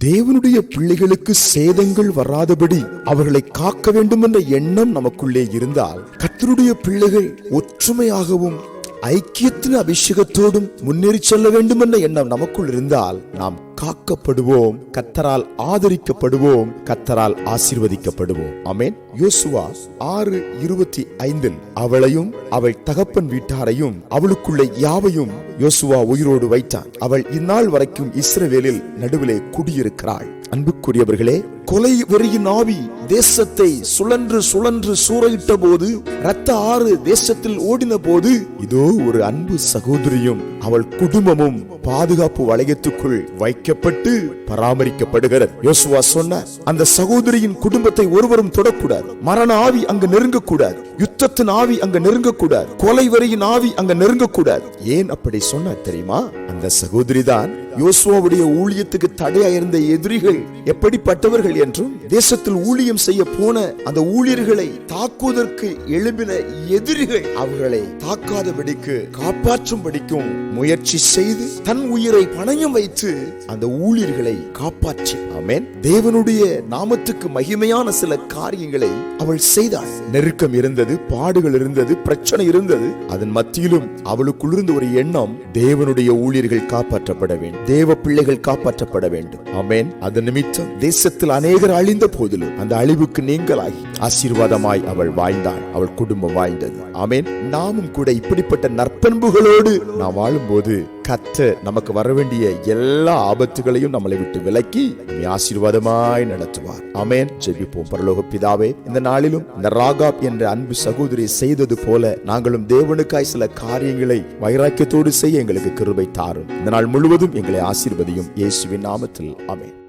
தேவனுடைய பிள்ளைகளுக்கு சேதங்கள் வராதபடி அவர்களை காக்க வேண்டும் என்ற எண்ணம் நமக்குள்ளே இருந்தால் கத்தருடைய பிள்ளைகள் ஒற்றுமையாகவும் ஐக்கியத்தின் அபிஷேகத்தோடும் முன்னேறி செல்ல வேண்டும் என்ற எண்ணம் நமக்குள் இருந்தால் நாம் காக்கப்படுவோம் கத்தரால் ஆதரிக்கப்படுவோம் கத்தரால் ஆசீர்வதிக்கப்படுவோம். அமேன் யோசுவா ஆறு இருபத்தி ஐந்தில் அவளையும் அவள் தகப்பன் வீட்டாரையும் அவளுக்குள்ள யாவையும் யோசுவா உயிரோடு வைத்தான். அவள் இந்நாள் வரைக்கும் இஸ்ரவேலில் நடுவிலே குடியிருக்கிறாள். அன்புக்குரியவர்களே கொலை வெறியின் ஆவி தேசத்தை சுழன்று சுழன்று சூறையிட்ட போது ரத்த ஆறு தேசத்தில் ஓடின போது இதோ ஒரு அன்பு சகோதரியும் அவள் குடும்பமும் பாதுகாப்பு வளையத்துக்குள் வைக்கப்பட்டு பராமரிக்கப்படுகிறது. யோசுவா சொன்னார் அந்த சகோதரியின் குடும்பத்தை ஒருவரும் தொடக்கூடாது. மரண ஆவி அங்கு நெருங்கக்கூடாது. யுத்தத்தின் ஆவி அங்க நெருங்கக்கூடாது. கொலை வரியின் ஆவி அங்க நெருங்கக்கூடாது. ஏன் அப்படி சொன்னார் தெரியுமா? அந்த சகோதரி தான் யோசுவாவுடைய ஊழியத்துக்கு தடையா இருந்த எதிரிகள் எப்படிப்பட்டவர்கள் என்றும் தேசத்தில் ஊழியம் செய்ய போன அந்த ஊழியர்களை தாக்குவதற்கு எழும்பின எதிரிகள் அவர்களை தாக்காதபடிக்கு காப்பாற்றும்படிக்கும் முயற்சி செய்து தன் உயிரை பணயம் வைத்து அந்த ஊழியர்களை காப்பாற்றி. ஆமேன். தேவனுடைய நாமத்துக்கு மகிமையான சில காரியங்களை அவள் செய்தாள். நெருக்கம் இருந்தது பாடுகள் இருந்தது பிரச்சனை இருந்தது. அதன் மத்தியிலும் அவளுக்குள் இருந்த ஒரு எண்ணம் தேவனுடைய ஊழியர்கள் காப்பாற்றப்பட வேண்டும். தேவ பிள்ளைகள் காப்பாற்றப்பட வேண்டும். ஆமென். அது நிமித்தம் தேசத்தில் அநேகர் அழிந்த போதிலும் அந்த அழிவுக்கு நீங்களாகி ஆசீர்வாதமாய் அவள் வாழ்ந்தாள் அவள் குடும்பம் வாழ்ந்தது. ஆமேன். நாமும் கூட இப்படிப்பட்ட நற்பண்புகளோடு நாம் வாழும்போது கத்த நமக்கு வர வேண்டிய எல்லா ஆபத்துகளையும் நம்மளை விட்டு விலக்கி நம்மை ஆசீர்வாதமாய் நடத்துவார். அமேன் ஜெபிப்போம். பரலோக பிதாவே இந்த நாளிலும் இந்த ராகாப் என்ற அன்பு சகோதரி செய்தது போல நாங்களும் தேவனுக்காய் சில காரியங்களை வைராக்கியத்தோடு செய்ய எங்களுக்கு கிருபை தாரும். இந்த நாள் முழுவதும் எங்களை ஆசீர்வதியும் இயேசுவின் நாமத்தில். அமேன்